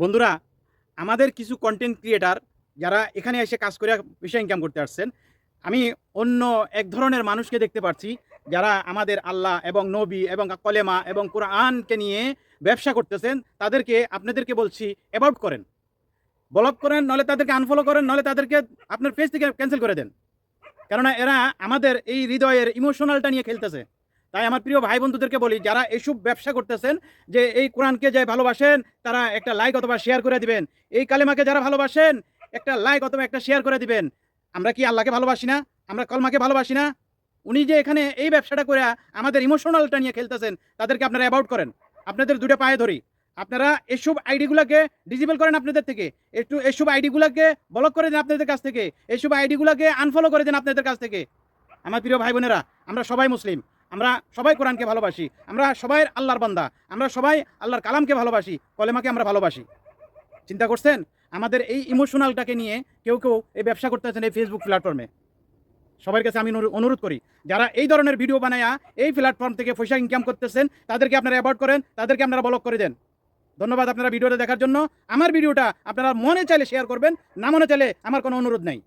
বন্ধুরা, আমাদের কিছু কন্টেন্ট ক্রিয়েটার যারা এখানে এসে কাজ করে পয়সা ইনকাম করতে আসছেন, আমি অন্য এক ধরনের মানুষকে দেখতে পাচ্ছি যারা আমাদের আল্লাহ এবং নবী এবং কলেমা এবং কোরআনকে নিয়ে ব্যবসা করতেছেন, তাদেরকে আপনাদেরকে বলছি অ্যাবাউট করেন। ব্লক করেন, নলে তাদেরকে আনফলো করেন, নলে তাদেরকে আপনার পেজ থেকে ক্যান্সেল করে দেন। কেননা এরা আমাদের এই হৃদয়ের ইমোশনালটা নিয়ে খেলতেছে। তাই আমার প্রিয় ভাই বন্ধুদেরকে বলি, যারা এইসব ব্যবসা করতেছেন, যে এই কোরআনকে যে ভালোবাসেন, তারা একটা লাইক অথবা শেয়ার করে দিবেন। এই কালেমাকে যারা ভালোবাসেন, একটা লাইক অথবা একটা শেয়ার করে দিবেন। আমরা কি আল্লাহকে ভালোবাসি না? আমরা কলমাকে ভালোবাসি না? উনি যে এখানে এই ব্যবসাটা করে আমাদের ইমোশনালটা নিয়ে খেলতেছেন, তাদেরকে আপনারা অ্যাবাউট করেন। আপনাদের দুটো পায়ে ধরি। আপনারা এসব আইডিগুলোকে ডিজেবল করেন আপনাদের থেকে। একটু এসব আইডিগুলোকে ব্লক করে দেন আপনাদের কাছ থেকে। এসব আইডিগুলোকে আনফলো করে দেন আপনাদের কাছ থেকে। আমার প্রিয় ভাই বোনেরা আমরা সবাই মুসলিম। আমরা সবাই কোরআনকে ভালোবাসি, আমরা সবাই আল্লাহর বান্দা, আমরা সবাই আল্লাহর কালামকে ভালোবাসি, কলেমাকে আমরা ভালোবাসি। চিন্তা করছেন? আমাদের এই ইমোশনালটাকে নিয়ে কেউ কেউ এই ব্যবসা করতেছেন এই ফেসবুক প্ল্যাটফর্মে সবার কাছে আমি অনুরোধ করি, যারা এই ধরনের ভিডিও বানায়া এই প্ল্যাটফর্ম থেকে পয়সা ইনকাম করতেছেন, তাদেরকে আপনারা অ্যাভয়েড করেন, তাদেরকে আপনারা ব্লক করে দেন। ধন্যবাদ আপনারা ভিডিওটা দেখার জন্য। আমার ভিডিওটা আপনারা মনে চাইলে শেয়ার করবেন, না মনে চাইলে আমার কোনো অনুরোধ নেই।